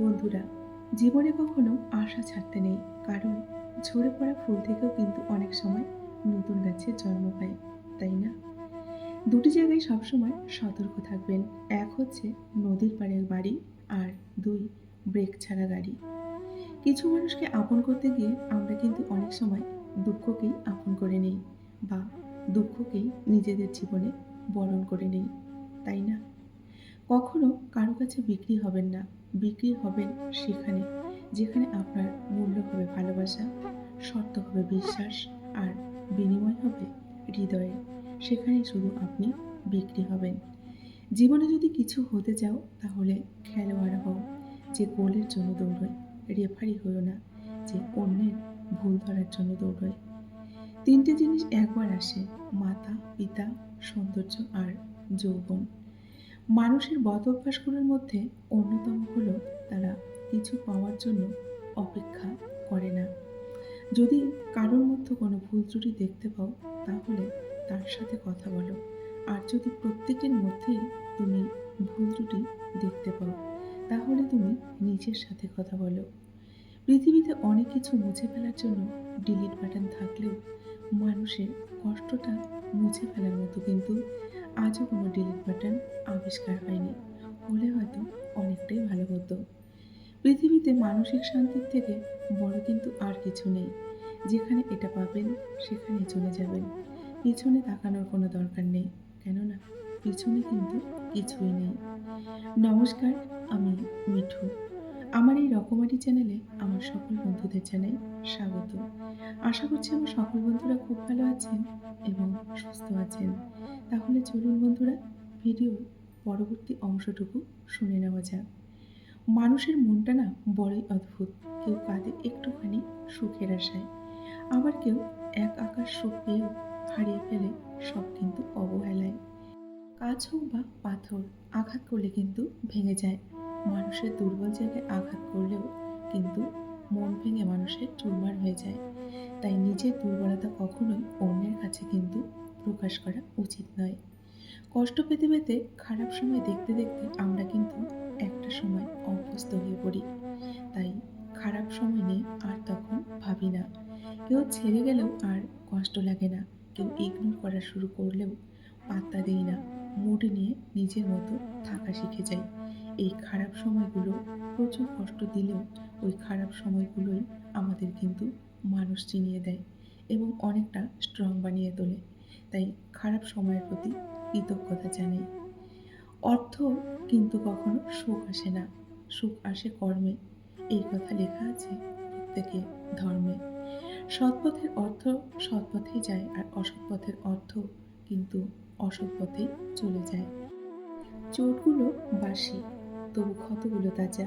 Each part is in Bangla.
বন্ধুরা, জীবনে কখনো আশা ছাড়তে নেই, কারণ ঝরে পড়া ফুল থেকেও কিন্তু অনেক সময় নতুন গাছের জন্ম হয় তাই না? দুটি জায়গায় সবসময় সতর্ক থাকবেন, এক হচ্ছে নদীর পাড়ের বাড়ি আর দুই ব্রেক ছাড়া গাড়ি। কিছু মানুষকে আপন করতে গিয়ে আমরা কিন্তু অনেক সময় দুঃখকেই আপন করে নেই বা দুঃখকেই নিজেদের জীবনে বরণ করে নেই, তাই না? কখনো কারও কাছে বিক্রি হবেন না বিক্রি হবেন সেখানে, যেখানে আপনার মূল্য হবে ভালোবাসা, শর্ত হবে বিশ্বাস, আর বিনিময় হবে হৃদয়ে। সেখানে শুধু আপনি বিক্রি হবেন। জীবনে যদি কিছু হতে চাও, তাহলে খেলোয়াড় হও। যে গোলের জন্য দৌড়য়, রেফারি হলো না। যে অন্যের ভুল ধরার জন্য দৌড়য়। তিনটে জিনিস একবার আসে, মাতা, পিতা, সৌন্দর্য আর যৌবন। মানুষের বদ অভ্যাসগুলোর মধ্যে অন্যতম হলো তারা কিছু পাওয়ার জন্য অপেক্ষা করে না। যদি কারোর মধ্যে কোনো ভুল ত্রুটি দেখতে পাও, তাহলে তার সাথে কথা বলো। আর যদি প্রত্যেকের মধ্যেই তুমি ভুল ত্রুটি দেখতে পাও, তাহলে তুমি নিজের সাথে কথা বলো। পৃথিবীতে অনেক কিছু মুছে ফেলার জন্য ডিলিট বাটন থাকলেও মানুষের কষ্টটা মুছে ফেলার মতো কিন্তু আজও কোনো ডিলিট বাটন আবিষ্কার হয়নি। হলে হয়তো অনেকটাই ভালো হতো। পৃথিবীতে মানসিক শান্তির থেকে বড় কিন্তু আর কিছু নেই। যেখানে এটা পাবেন সেখানে চলে যাবেন। পিছনে তাকানোর কোনো দরকার নেই। কেননা পিছনে কিন্তু কিছুই নেই। নমস্কার, আমি মিঠু। আমার এই রকমারি চ্যানেলে আমার সকল বন্ধুদের জানাই স্বাগত। আশা করছি আমার সকল বন্ধুরা খুব ভালো আছেন এবং সুস্থ আছেন। তাহলে চলুন বন্ধুরা ভিডিও পরবর্তী অংশটুকু শুনে নেওয়া যাক। মানুষের মনটা না বড়ই অদ্ভুত। কেউ কাঁদে একটুখানি সুখের আশায়। আবার কেউ এক আকাশ সুখ পেয়েও হারিয়ে ফেলে সব কিন্তু অবহেলায়। কাজ হোক বা পাথর, আঘাত করলে কিন্তু ভেঙে যায়। মানুষের দুর্বল জায়গায় আঘাত করলেও কিন্তু মন ভেঙে মানুষের চুরমার হয়ে যায়। তাই নিজের দুর্বলতা কখনোই অন্যের কাছে কিন্তু প্রকাশ করা উচিত নয়। কষ্ট পেতে পেতে খারাপ সময় দেখতে দেখতে আমরা কিন্তু একটা সময় অভ্যস্ত হয়ে পড়ি। তাই খারাপ সময় নিয়ে আর তখন ভাবি না। কেউ ছেড়ে গেলেও আর কষ্ট লাগে না। কেউ ইগনোর করা শুরু করলেও পাত্তা দিই না। মুড নিয়ে নিজের মতো থাকা শিখে যাই। এই খারাপ সময়গুলো প্রচুর কষ্ট দিলেও ওই খারাপ সময়গুলোই আমাদের কিন্তু মানুষ চিনিয়ে দেয় এবং অনেকটা স্ট্রং বানিয়ে তোলে। তাই খারাপ সময়ের প্রতি কৃতজ্ঞতা জানাই। অর্থ কিন্তু কখনো সুখ আসে না। সুখ আসে কর্মে। এই কথা লেখা আছে প্রত্যেকে ধর্মে। সৎপথের অর্থ সৎপথেই যায় আর অসৎ পথের অর্থ কিন্তু অসৎ পথেই চলে যায়। চোটগুলো বাসি। তবু ক্ষতগুলো তাজা।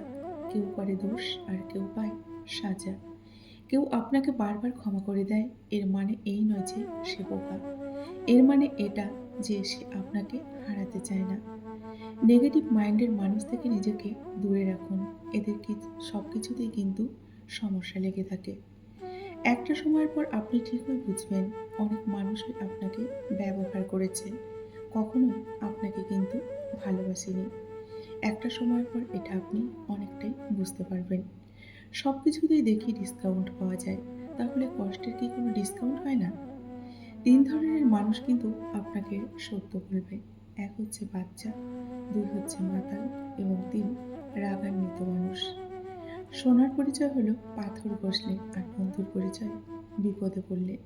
কেউ করে দোষ আর কেউ পায় সাজা। কেউ আপনাকে বারবার ক্ষমা করে দেয়, এর মানে এই নয় যে সে বোকা। এর মানে এটা যে সে আপনাকে হারাতে চায় না। নেগেটিভ মাইন্ডের মানুষ থেকে নিজেকে দূরে রাখুন। এদের কি সব কিছুতেই কিন্তু সমস্যা লেগে থাকে। একটা সময়ের পর আপনি ঠিকই বুঝবেন, অনেক মানুষই আপনাকে ব্যবহার করেছে। কখনো আপনাকে কিন্তু ভালোবাসেনি। একটা সময়ের পর এটা আপনি অনেকটাই বুঝতে পারবেন। সব কিছুতেই দেখি ডিসকাউন্ট পাওয়া যায়। তাহলে কষ্টের কি কোনো ডিসকাউন্ট হয় না? তিন ধরনের মানুষ কিন্তু আপনাকে সত্য বলবে। এক হচ্ছে বাচ্চা, দুই হচ্ছে মাতাল এবং তিন রাগান্বিত মানুষ। সোনার পরিচয় হলো পাথর বসলে আর বন্ধুর পরিচয় বিপদে পড়লে।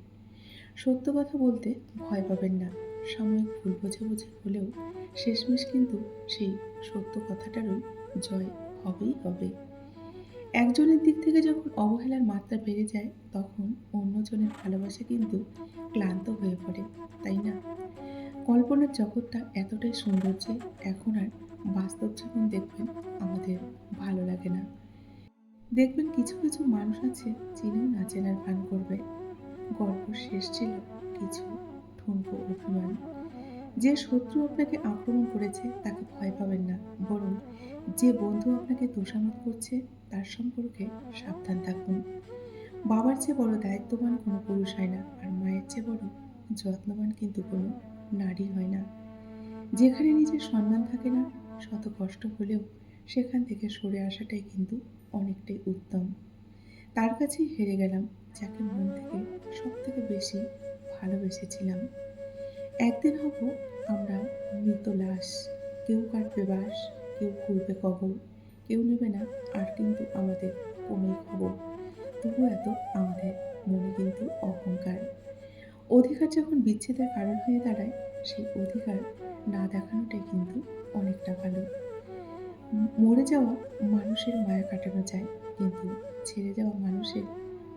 সত্য কথা বলতে ভয় পাবেন না। সাময়িক ভুল বোঝাবুঝি হলেও শেষমেশ কিন্তু সেই সত্য কথাটারই জয় হবেই হবে। একজনের দিক থেকে যখন অবহেলার মাত্রা বেড়ে যায়, তখন অন্যজনের ভালোবাসা কিন্তু ক্লান্ত হয়ে পড়ে, তাই না? কল্পনার জগৎটা এতটাই সুন্দর যে এখন আর বাস্তব জীবন দেখবেন আমাদের ভালো লাগে না। দেখবেন কিছু কিছু মানুষ আছে চিনেও না চেনার ভান করবে। গল্প শেষ ছিল কিছু ঠুনকো অভিমান। যে শত্রু আপনাকে আক্রমণ করেছে তাকে ভয় পাবেন না, বরং যে বন্ধু আপনাকে দোষামত করছে তার সম্পর্কে সাবধান থাকুন। বাবার চেয়ে বড় দায়িত্ববান কোনো পুরুষ হয় না, আর মায়ের চেয়ে বড় যত্নবান কিন্তু কোনো নারী হয় না। যেখানে নিজের সম্মান থাকে না, শত কষ্ট হলেও সেখান থেকে সরে আসাটাই কিন্তু অনেকটাই উত্তম। তার কাছেই হেরে গেলাম যাকে মন থেকে সব থেকে বেশি ভালোবেসেছিলাম। একদিন হব আমরা মৃত লাশ। কেউ কাটবে বাস কেউ খুলবে কবর, কেউ নেবে না, আর কিন্তু আমাদের কোনোই খবর। তবু এত আমাদের মনে কিন্তু অহংকার। অধিকার যখন বিচ্ছেদের কারণ হয়ে দাঁড়ায়, সেই অধিকার না দেখানোটাই কিন্তু অনেকটা ভালো। মরে যাওয়া মানুষের মায়া কাটানো যায়, কিন্তু ছেড়ে যাওয়া মানুষের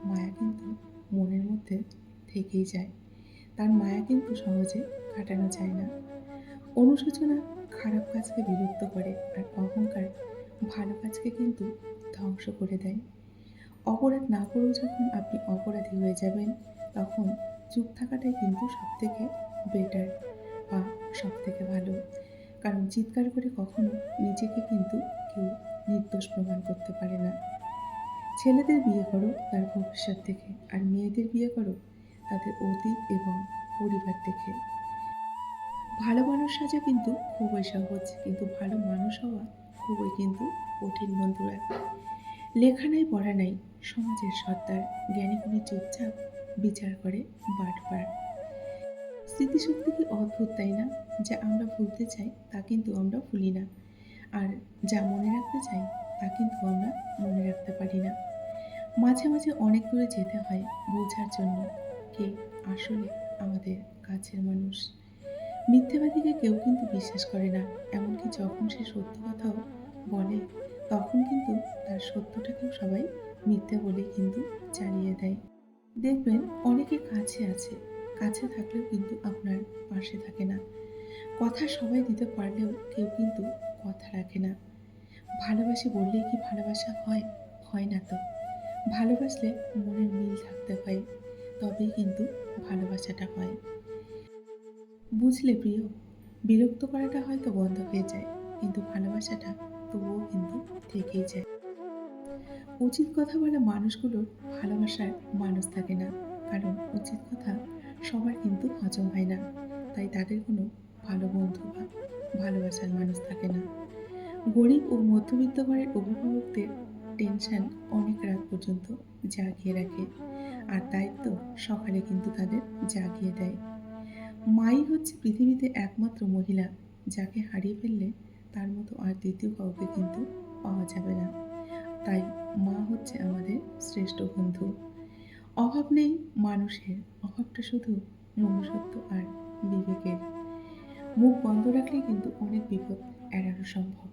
মায়া কিন্তু মনের মধ্যে থেকেই যায়। তার মায়া কিন্তু সহজে কাটানো যায় না। অনুশোচনা খারাপ কাজকে বিলুপ্ত করে আর অহংকার ভালো কাজকে কিন্তু ধ্বংস করে দেয়। অপরাধ না করেও যখন আপনি অপরাধী হয়ে যাবেন, তখন চুপ থাকাটাই কিন্তু সব থেকে বেটার বা সব থেকে ভালো। কারণ চিৎকার করে কখনো নিজেকে কিন্তু কেউ নির্দোষ প্রমাণ করতে পারে না। ছেলেদের বিয়ে করো তার ভবিষ্যৎ দেখে, আর মেয়েদের বিয়ে করো তাদের অতীত এবং পরিবার দেখে। ভালো মানুষ সাজা কিন্তু খুবই সহজ, কিন্তু ভালো মানুষ হওয়া খুবই কিন্তু কঠিন বন্ধুরা। লেখা নাই পড়া নাই, সমাজের সর্দার, জ্ঞানীগুণী চুপচাপ বিচার করে বাটবার স্মৃতিশক্তি কি অদ্ভুত তাই না? যা আমরা ভুলতে চাই, তা কিন্তু আমরা ভুলি না। আর যা মনে রাখতে চাই, তা কিন্তু আমরা মনে রাখতে পারি না। মাঝে মাঝে অনেক দূরে যেতে হয় বোঝার জন্য। কে? আসলে আমাদের কাছের মানুষ। মিথ্যেবাদীকে কেউ কিন্তু বিশ্বাস করে না, এমনকি যখন সে সত্য কথাও বলে, তখন কিন্তু তার সত্যটাকেও সবাই মিথ্যে বলে কিন্তু চালিয়ে দেয়। দেখবেন অনেকে কাছে আছে, কাছে থাকলেও কিন্তু আপনার পাশে থাকে না। কথা সবাই দিতে পারলেও কেউ কিন্তু কথা রাখে না। ভালোবাসি বললেই কি ভালোবাসা হয়? হয় না তো। ভালোবাসলে মনের মিল থাকতে হয়, তবেই কিন্তু ভালোবাসাটা হয়। বুঝলে প্রিয়, বিরক্ত করাটা হয়তো বন্ধ হয়ে যায়, কিন্তু ভালোবাসাটা তবুও কিন্তু থেকেই যায়। উচিত কথা বলা মানুষগুলোর ভালোবাসার মানুষ থাকে না, কারণ উচিত কথা সবার কিন্তু হজম হয় না, তাই তাদের কোনো ভালো বন্ধু বা ভালোবাসার মানুষ থাকে না। গরিব ও মধ্যবিত্ত ঘরের অভিভাবকদের টেনশন অনেক রাত পর্যন্ত জাগিয়ে রাখে। আর দায়িত্ব সকালে কিন্তু তাদের জাগিয়ে দেয়। মাই হচ্ছে পৃথিবীতে একমাত্র মহিলা, যাকে হারিয়ে ফেললে তার মতো আর দ্বিতীয় কাউকে কিন্তু পাওয়া যাবে না। তাই মা হচ্ছে আমাদের শ্রেষ্ঠ বন্ধু। অভাব নেই মানুষের, অভাবটা শুধু মনুষ্যত্ব আর বিবেকের। মুখ বন্ধ রাখলে কিন্তু অনেক বিপদ এড়ানো সম্ভব।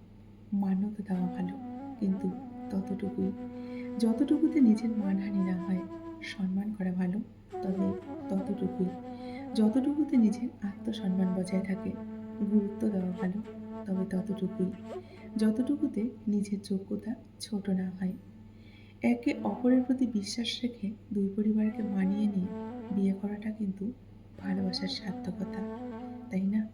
মান্যতা দেওয়া ভালো, কিন্তু ততটুকুই। যতটুকুতে নিজের মানহানি না হয়, সম্মান করা ভালো, তবে ততটুকুই। যতটুকুতে নিজের আত্মসম্মান বজায় থাকে, গুরুত্ব দেওয়া ভালো, তবে ততটুকুই। যতটুকুতে নিজের যোগ্যতা ছোট না হয়। একে অপরের প্রতি বিশ্বাস রেখে দুই পরিবারকে মানিয়ে নিয়ে বিয়ে করাটা কিন্তু ভালোবাসার সার্থকতা, তাই না?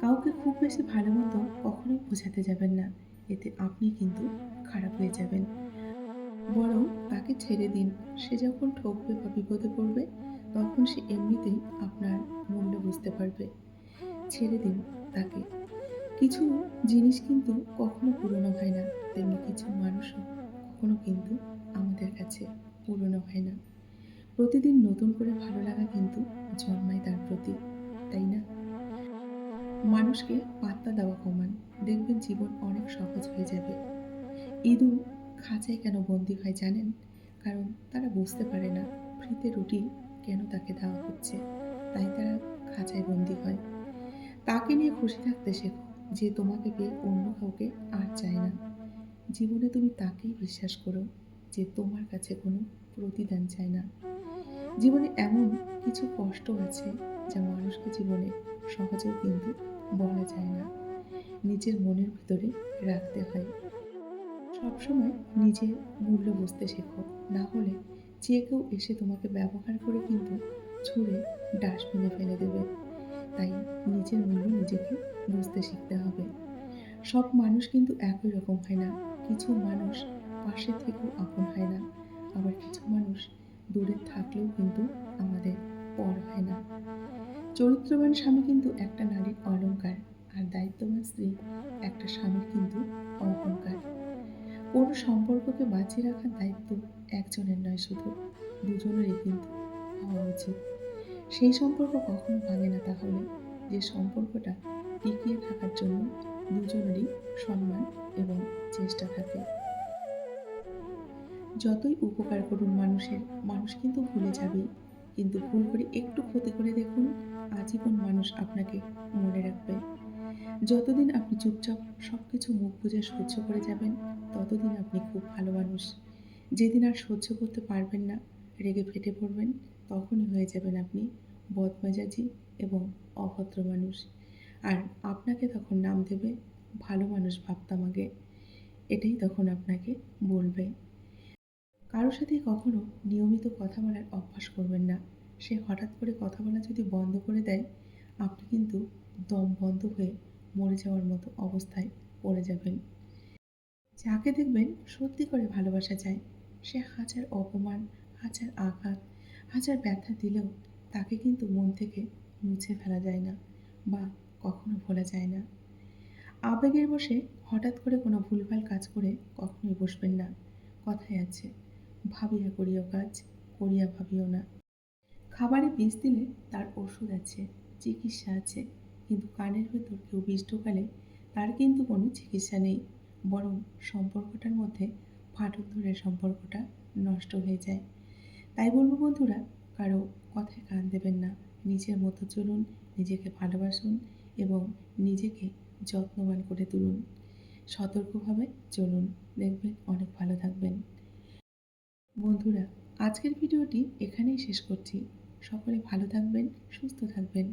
কাউকে খুব বেশি ভালো মতো কখনোই বোঝাতে যাবেন না। এতে আপনি কিন্তু খারাপ হয়ে যাবেন। বরং তাকে ছেড়ে দিন। সে যখন ঠকবে বা বিপদে পড়বে, তখন সে এমনিতেই আপনার মূল্য বুঝতে পারবে। ছেড়ে দিন তাকে। কিছু জিনিস কিন্তু কখনো পুরনো হয় না। তেমনি কিছু মানুষও কখনো কিন্তু আমাদের কাছে পুরনো হয় না। প্রতিদিন নতুন করে ভালো লাগা কিন্তু জন্মায় তার প্রতি, তাই না? মানুষকে পাত্তা দেওয়া কমান। দেখবেন জীবন অনেক সহজ হয়ে যাবে। ইঁদুর খাঁচায় কেন বন্দি হয় জানেন? কারণ তারা বুঝতে পারে না ফ্রিতে রুটি কেন তাকে দেওয়া হচ্ছে। তাই তারা খাঁচায় বন্দি হয়। তাকে নিয়ে খুশি থাকতে শেখো যে তোমাকে পেয়ে অন্য কাউকে আর চায় না। জীবনে তুমি তাকেই বিশ্বাস করো যে তোমার কাছে কোনো প্রতিদান চায় না। জীবনে এমন কিছু কষ্ট আছে যা মানুষকে জীবনে সহজেও কিন্তু বলা যায় না। নিজের মনের ভিতরে রাখতে হয়। সবসময় নিজের মূল্য বুঝতে শেখো। না হলে যে কেউ এসে তোমাকে ব্যবহার করে কিন্তু ছুঁড়ে ডাস্টবিনে ফেলে দেবে। তাই নিজের মূল্য নিজেকে বুঝতে শিখতে হবে। সব মানুষ কিন্তু একই রকম হয় না। কিছু মানুষ পাশে থেকেও আপন হয় না। আবার কিছু মানুষ দূরে থাকলেও কিন্তু আমাদের পর হয় না। চরিত্রবান স্বামী কিন্তু একটা নারীর অলংকার আর দায়িত্ববান স্ত্রী, একটা স্বামীর কিন্তু অহংকার। কোনো সম্পর্ককে বাঁচিয়ে রাখার দায়িত্ব একজনের নয় শুধু, দুজনেরই কিন্তু হওয়া উচিত। সেই সম্পর্ক কখনো ভাঙে না তাহলে। যে সম্পর্কটা টিকিয়ে থাকার জন্য দুজনেরই সম্মান এবং চেষ্টা থাকে। যতই উপকার করুন মানুষের, মানুষ কিন্তু ভুলে যাবেই। কিন্তু ভুল করে একটু ক্ষতি করে দেখুন, আজীবন মানুষ আপনাকে মনে রাখবে। যতদিন আপনি চুপচাপ সব কিছু মুখ বুঝে সহ্য করে যাবেন, ততদিন আপনি খুব ভালো মানুষ। যেদিন আর সহ্য করতে পারবেন না, রেগে ফেটে পড়বেন, তখনই হয়ে যাবেন আপনি বদমেজাজি এবং অভদ্র মানুষ। আর আপনাকে তখন নাম দেবে ভালো মানুষ ভাবতাম আগে। এটাই তখন আপনাকে বলবে। কারোর সাথে কখনো নিয়মিত কথা বলার অভ্যাস করবেন না। সে হঠাৎ করে কথা বলা যদি বন্ধ করে দেয়, আপনি কিন্তু দম বন্ধ হয়ে মরে যাওয়ার মতো অবস্থায় পড়ে যাবেন। যাকে দেখবেন সত্যি করে ভালোবাসা যায় সে হাজার অপমান, হাজার আঘাত, হাজার ব্যথা দিলেও তাকে কিন্তু মন থেকে মুছে ফেলা যায় না বা কখনো ভোলা যায় না। আবেগের বসে হঠাৎ করে কোনো ভুলভাল কাজ করে কখনোই বসবেন না। কথায় আছে, ভাবিয়া করিও কাজ, করিয়া ভাবিও না। খাবারে বিষ দিলে তার ওষুধ আছে, চিকিৎসা আছে কিন্তু কানের ভেতর কেউ বিষ ঢোকালে তার কিন্তু কোনো চিকিৎসা নেই। বরং সম্পর্কটার মধ্যে ফাটল ধরে সম্পর্কটা নষ্ট হয়ে যায়। তাই বলব বন্ধুরা, কারও কথায় কান দেবেন না। নিজের মতো চলুন, নিজেকে ভালোবাসুন এবং নিজেকে যত্নবান করে তুলুন। সতর্কভাবে চলুন, দেখবেন অনেক ভালো থাকবেন। বন্ধুরা, আজকের ভিডিওটি এখানেই শেষ করছি। সকলে ভালো থাকবেন, সুস্থ থাকবেন।